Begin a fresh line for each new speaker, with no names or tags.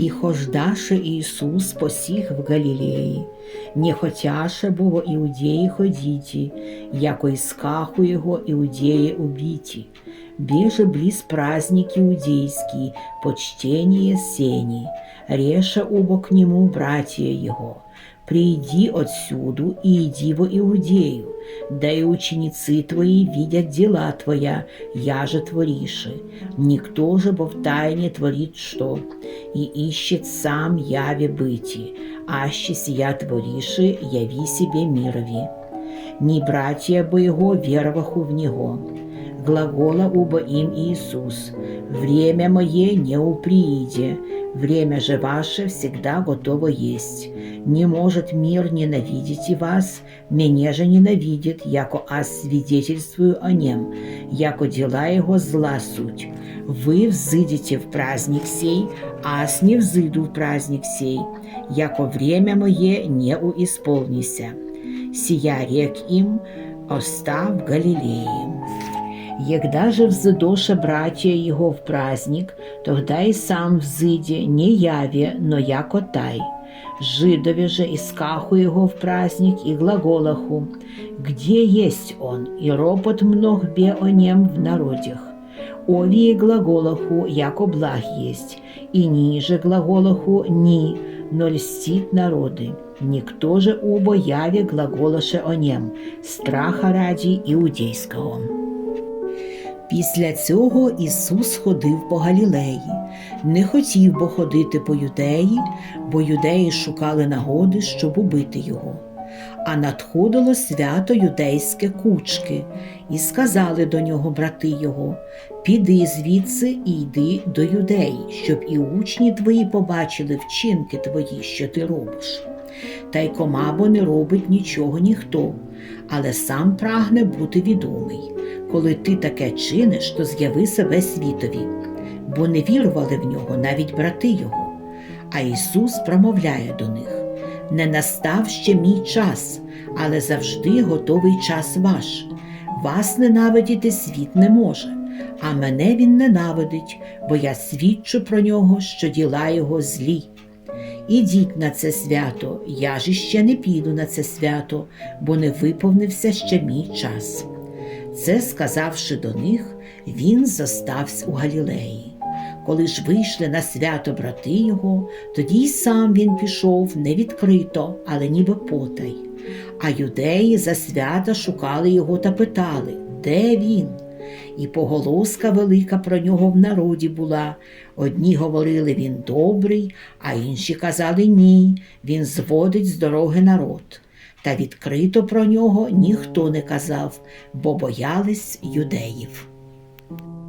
І хождаше Ісус посіг в Галілеї, не хотяше було іудеї ходіті, яко іскаху його іудеї убіті. Біже близ праздник иудейский, почтение сени, реша убо к нему братья его. Приди отсюду и иди во Иудею, да и ученицы твои видят дела твоя, я же твориши. Никто же бо в тайне творит что, и ищет сам яви быти, аще сия твориши, яви себе мирови. Ни братья бы его вероваху в него. Глагола убо им Иисус, время мое не уприиде, время же ваше всегда готово есть. Не может мир ненавидеть и вас, меня же ненавидит, яко аз свидетельствую о нем, яко дела его зла суть. Вы взыдете в праздник сей, аз не взыду в праздник сей, яко время мое не уисполнися. Сия рек им, остав в Галилеи. Егда же взыдоша братья его в праздник, тогда и сам взыде не яве, но яко тай. Жидове же искаху его в праздник и глаголаху, где есть он, и ропот мног бе о нем в народях. Овие глаголаху, яко благ есть, и ниже глаголаху ни, но льстит народы. Никто же убо яве глаголаше о нем, страха ради иудейского. Після цього Ісус ходив по Галілеї, не хотів бо ходити по юдеї, бо юдеї шукали нагоди, щоб убити його. А надходило свято юдейське кучки, і сказали до нього брати його: Піди звідси і йди до юдеї, щоб і учні твої побачили вчинки твої, що ти робиш. Та й комабо не робить нічого ніхто, але сам прагне бути відомий. Коли ти таке чиниш, то з'яви себе світові, бо не вірували в нього навіть брати його. А Ісус промовляє до них: не настав ще мій час, але завжди готовий час ваш. Вас ненавидіти світ не може, а мене він ненавидить, бо я свідчу про нього, що діла його злі. Ідіть на це свято, я ж іще не піду на це свято, бо не виповнився ще мій час. Це, сказавши до них, він зостався у Галілеї. Коли ж вийшли на свято брати його, тоді й сам він пішов не відкрито, але ніби потай. А юдеї за свята шукали його та питали, де він? І поголоска велика про нього в народі була. Одні говорили він добрий, а інші казали ні, він зводить з дороги народ. Та відкрито про нього ніхто не казав, бо боялись юдеїв.